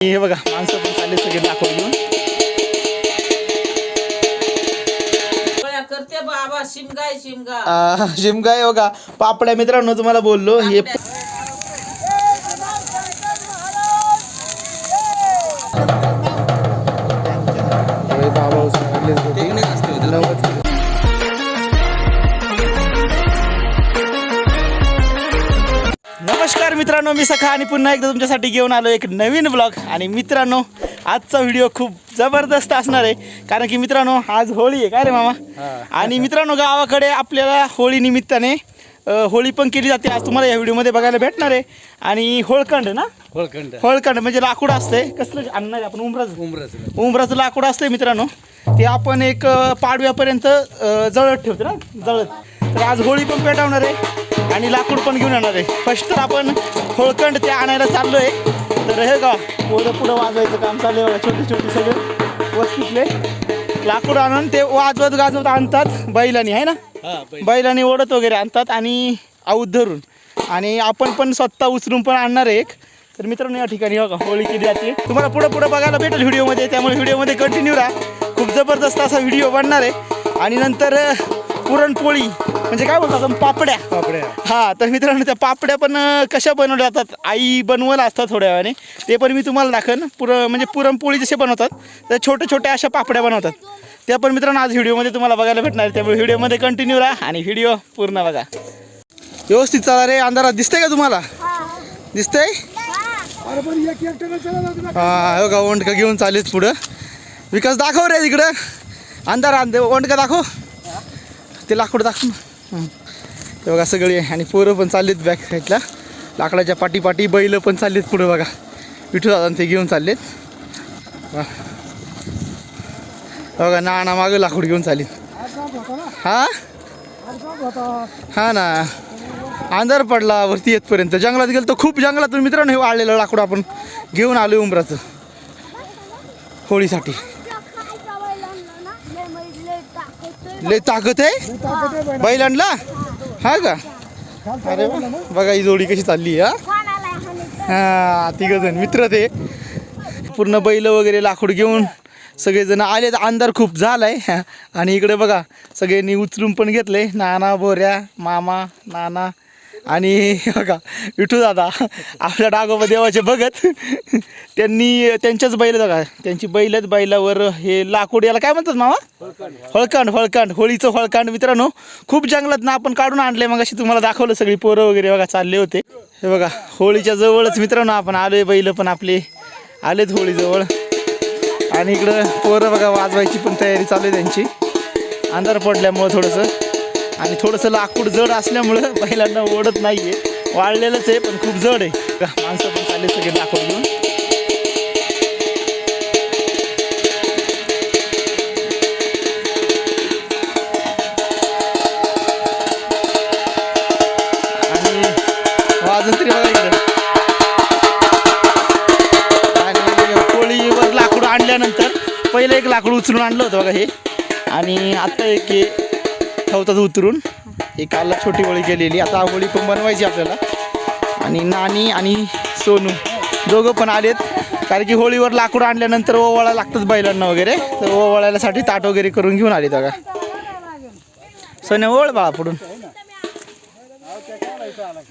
हे बघा माणसं पण चालले सगळे दाखवून घेऊन. करते बाबा शिमगाय शिमगा. आ, शिमगा आहे बघा. पापड्या मित्रांनो तुम्हाला बोललो हे मित्रांनो मी सखा आणि पुन्हा एकदा तुमच्यासाठी घेऊन आलो एक नवीन ब्लॉग आणि मित्रांनो आजचा व्हिडिओ खूप जबरदस्त असणार आहे. कारण की मित्रांनो आज होळी आहे. काय रे मामा? आणि मित्रांनो गावाकडे आपल्याला होळी निमित्ताने होळी पण केली जाते. आज तुम्हाला या व्हिडिओमध्ये बघायला भेटणार आहे. आणि होळकंड ना? होळखंड होळकंड म्हणजे लाकूड असते कसलं आणणार आहे आपण? उमराचं. उमरच. उंबराचं लाकूड असते मित्रांनो. ते आपण एक पाडव्यापर्यंत जळत ठेवतो ना? जळत. तर आज होळी पण पेटवणार आहे. आणि लाकूड पण घेऊन येणार आहे. फर्स्ट तर आपण होळकंड ते आणायला चाललो आहे तर हे का पोरं पुढं वाजवायचं काम चालू आहे बघा छोटे छोटे सगळे. वस्तीतले. लाकूड आणून ते वाजवत गाजवत आणतात बैलांनी आहे ना? हा बैलांनी ओढत वगैरे आणतात आणि आऊत धरून. आणि आपण पण स्वतः उचलून पण आणणार आहे एक. तर मित्रांनो या ठिकाणी बघा होळी केली जाते. तुम्हाला पुढे पुढे बघायला भेटेल व्हिडिओमध्ये त्यामुळे व्हिडिओमध्ये कंटिन्यू राहा. खूप जबरदस्त असा व्हिडिओ बनणार आहे. आणि नंतर पुरणपोळी. म्हणजे काय बोलतात आपण? पापड्या. पापड्या. हा तर मित्रांनो त्या पापड्या पण कशा बनवल्या जातात आई बनवलं असतात थोड्या वेळाने. ते पण मी तुम्हाला दाखवेन. पुर म्हणजे पुरणपोळी जसे बनवतात तर छोट्या छोट्या अशा पापड्या बनवतात. त्या पण मित्रांनो आज व्हिडिओमध्ये तुम्हाला बघायला भेटणार. त्यामुळे व्हिडिओमध्ये कंटिन्यू राहा आणि व्हिडिओ पूर्ण बघा. व्यवस्थित चाला रे अंधारात. दिसतंय का तुम्हाला? दिसतंय? हा हो का ओंडका घेऊन चालेल पुढं. विकास दाखव रे तिकडं अंधार अंधे ओंडका दाखव. ते लाकूड दाखव ना. ते बघा सगळे. आणि पोरं पण चाललेत बॅक साईडला लाकडाच्या पाठी पाठी बैल पण चाललेत पुढे बघा. विठू दादा ते घेऊन चाललेत. वा. बघा नाना मागं लाकूड घेऊन चालेल हा? हा ना. अंधार पडला वरती येतपर्यंत. जंगलात गेलो तर खूप जंगलातून मित्रांनो हे वाळलेलं लाकूड आपण घेऊन आलो उंबराचं होळीसाठी. लय ताकद आहे? बैल आणला हा का? अरे बघा ही जोडी कशी चालली आहे, हा? हा तिघ जण मित्र ते. पूर्ण बैल वगैरे लाकूड घेऊन सगळेजण आले तर अंधार खूप झालाय आणि इकडे बघा सगळ्यांनी उचलून पण घेतले नाना बोऱ्या मामा नाना. आणि बघा विठू दादा आपल्या डागोबा देवाचे बघत त्यांनी त्यांच्याच बैल बघा त्यांची बैलच बैलावर हे लाकूड याला काय म्हणतात मामा? हळकांड हळकांड होळीचं हळकांड मित्रांनो. खूप जंगलात ना आपण काढून आणले मग अशी तुम्हाला दाखवलं सगळी पोरं वगैरे बघा चालले होते. हे बघा होळीच्या जवळच मित्रांनो आपण आलोय बैल पण आपले आलेत होळीजवळ. आणि इकडं पोरं बघा वाजवायची पण तयारी चालू आहे त्यांची. अंधार पडल्यामुळं थोडंसं. आणि थोडंसं लाकूड जड असल्यामुळं बैलांना ओढत नाही आहे वाळलेलंच आहे पण खूप जड आहे. माणसं पण चालले सगळे लाकूड घेऊन. आणि हो, वाजून तरी बघा इकडं. आणि कोळीवर लाकूड आणल्यानंतर पहिलं एक लाकूड उचलून आणलं होतं बघा हे. आणि आता एक ठेवतात उतरून. ही कालला छोटी होळी केलेली आता होळी पण बनवायची आपल्याला. आणि नानी आणि सोनू. दोघं पण आलेत. कारण की होळीवर लाकूड आणल्यानंतर ओवाळा लागतात बैलांना वगैरे. तर ओवाळायसाठी ताट वगैरे करून घेऊन आले बघा. सोन्या ओळ बाळा पुढून.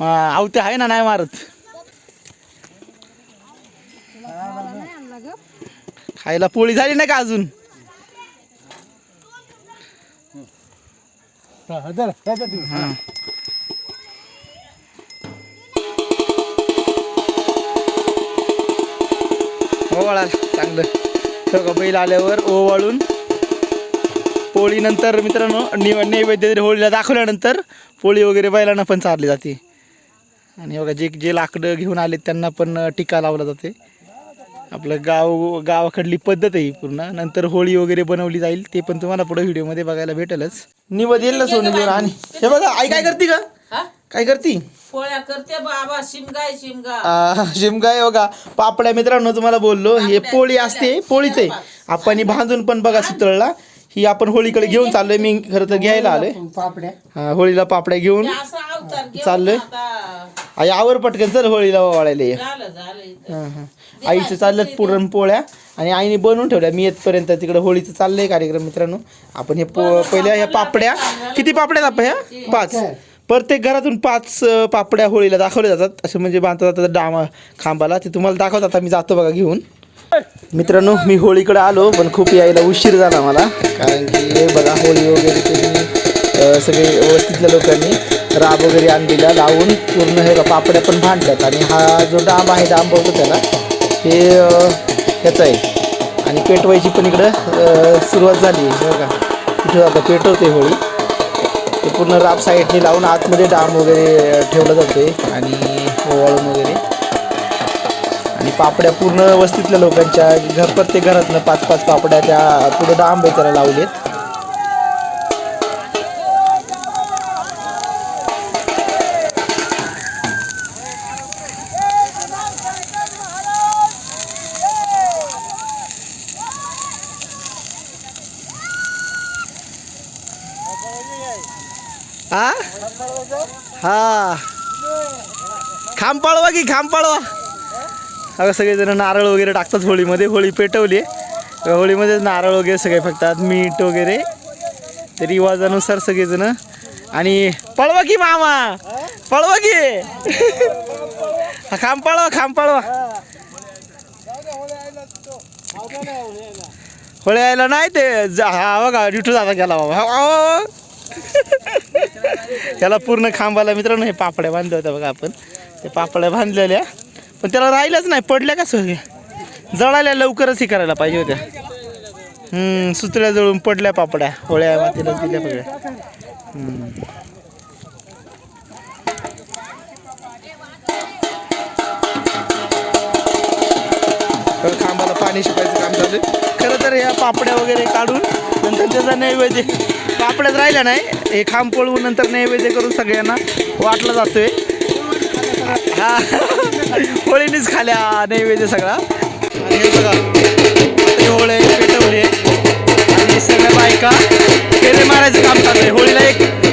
हा आवते आहे ना नाही मारत. खायला पोळी झाली नाही का अजून? ओवाळा चांगलं. सगळं बैल आल्यावर ओवाळून पोळीनंतर मित्रांनो नि नैवेद्य होळीला दाखवल्यानंतर पोळी वगैरे बैलांना पण चारली जाते. आणि बघा जे जे लाकडं घेऊन आले त्यांना पण टीका लावला जाते. आपलं गाव गावाकडली पद्धत आहे ही पूर्ण. नंतर होळी वगैरे बनवली जाईल ते पण तुम्हाला पुढे व्हिडिओमध्ये बघायला भेटेलच. निवद येईल ना सोनं घेऊन आणि हे बघा आई काय करते का हा? काय करती? पोळ्या करते बाबा शिमगाय शिमगा. शिमगाय बघा. पापड्या मित्रांनो तुम्हाला बोललो हे पोळी असते पोळीच आहे. आपण ही बांधून पण बघा चितळला ही आपण होळीकडे घेऊन चाललोय मी खरं तर घ्यायला आलोय. पापड्या. हा, होळीला पापड्या घेऊन ते असं अवतार घेऊन चाललंय? आवर पटकन चल होळीला वाळायला आईचं चालल्यात पुरणपोळ्या आणि आईने बनवून ठेवल्या. मी येतपर्यंत तिकडे होळीचं चाललंय कार्यक्रम मित्रांनो. आपण हे पो पहिल्या ह्या पापड्या. किती पापड्या आपण ह्या? पाच. प्रत्येक घरातून पाच पापड्या होळीला दाखवल्या जातात. असं म्हणजे बांधता जातात डामा खांबाला. ते तुम्हाला दाखवतात आता मी जातो बघा घेऊन. मित्रांनो मी होळीकडे आलो पण खूप यायला उशीर झाला मला. कारण की बघा होळी वगैरे तुम्ही अं, सगळे वस्तीतल्या लोकांनी राब वगैरे आणलेला लावून पूर्ण हे पापड्या पण भांडल्यात आणि हा जो डांब आहे डांब होतो त्याला हे ह्याचं आहे. आणि पेटवायची पण इकडं सुरुवात झाली आहे बघा इथं आता पेटवते होळी. ते पूर्ण राब साईडने लावून आतमध्ये डाम वगैरे ठेवलं जाते आणि ओवाळून वगैरे. आणि पापड्या पूर्ण वस्तीतल्या लोकांच्या. घर प्रत्येक घरातनं पाच पाच पापड्या त्या पुढं डांब त्याला लावलेत. हा हा खांब पाळवा की खांब पाळवा अगं सगळेजण नारळ वगैरे टाकतात होळीमध्ये होळी पेटवली आहे होळीमध्ये नारळ वगैरे सगळे फेकतात मीठ वगैरे ते रिवाजानुसार सगळेजण आणि पळवा की मामा पळवा की हा खांब पळवा खांब पळवा होळी यायला नाही ते जा- हा बघा ड्युटी जाता गेला बाबा हा, अहो. त्याला पूर्ण खांबाला मित्रांनो हे पापड्या बांधल्या होत्या बघा आपण. ते पापड्या बांधलेल्या. पण त्याला राहिलंच नाही पडल्या का सगळ्या? जळाल्या लवकरच हे करायला पाहिजे होत्या. हम्म, सुतळ्या जळून पडल्या पापड्या होळ्या मातीला दिल्या पगड्या तर खांबाला पाणी शिकायचं काम चालू खरं तर ह्या पापड्या वगैरे काढून नंतर त्याचा नैवेद्य पापड्यात राहिल्या नाही. हे खांब पळवून नंतर नैवेद्य करून सगळ्यांना वाटला जातोय. हा. होळीनीच खाल्या नैवेद्य सगळा. आणि हे बघा होळी होळे पेटवले. आणि सगळ्या बायका फेरे मारायचं काम चालू आहे होळीला एक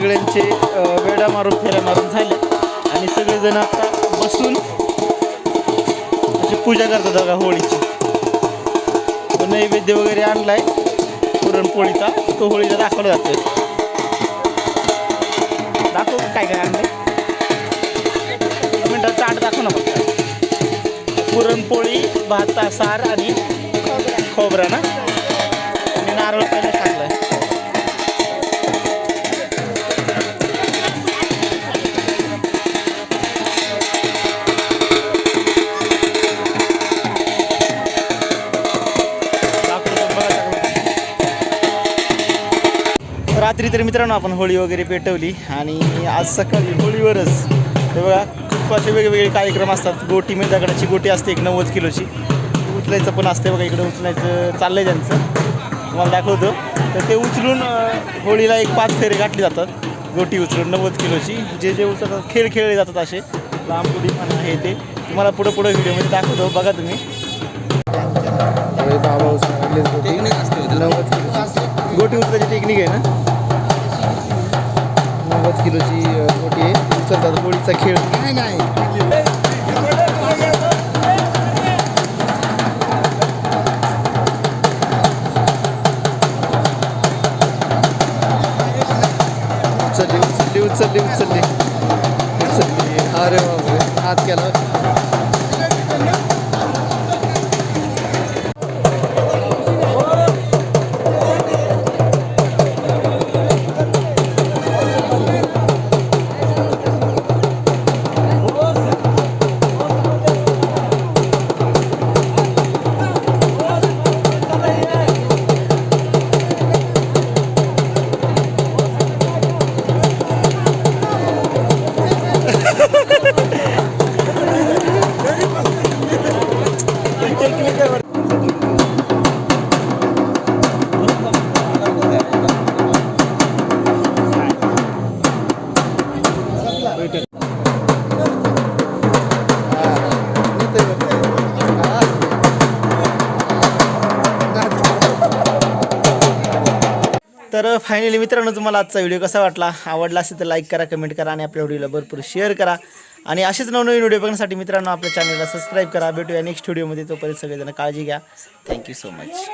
सगळ्यांचे वेडा मारून फेऱ्या मारून झाले. आणि सगळेजण आता बसून अशी पूजा करतात बघा होळीची. तो नैवेद्य वगैरे आणलाय पुरणपोळीचा. तो होळीला दाखवला जातोय. दाखव काय काय आणलंय. मिनटात चाट दाखव ना फक्त. पुरणपोळी भाता सार आणि खोबरा ना? आणि नारळ पहिला रात्री तर मित्रांनो आपण होळी वगैरे पेटवली आणि आज सकाळी होळीवरच हे बघा खूप असे वेगवेगळे कार्यक्रम असतात. गोटी म्हणजे दगडाची गोटी असते एक नव्वद किलोची. उचलायचं पण असते बघा इकडे उचलायचं चाललंय त्यांचं. तुम्हाला दाखवतो. तर ते उचलून होळीला एक पाच फेरे गाठले जातात. गोटी उचलून नव्वद किलोची. जे जे उचलतात खेळ खेळले जातात असे. लांब उडी पण हे ते. तुम्हाला पुढं पुढं व्हिडिओमध्ये दाखवतो. बघा तुम्ही. गोटी उचलायची टेक्निक आहे ना? नव्वद किलोची गोटी आहे. उचलतात गोळीचा खेळ. नाही नाही. उचलली उचलली उचलली उचलली. उचलली. अरे बाबा हात केला. तर फायनली मित्रांनो तुम्हाला आजचा व्हिडिओ कसा वाटला? आवडला असेल तर लाईक करा कमेंट करा आणि आपल्या व्हिडिओला भरपूर शेअर करा. आणि असेच नवनवीन व्हिडिओ बघण्यासाठी मित्रांनो आपल्या चॅनलला सबस्क्राईब करा. भेटूया नेक्स्ट व्हिडिओमध्ये तोपर्यंत सगळेजण काळजी घ्या. Thank you so much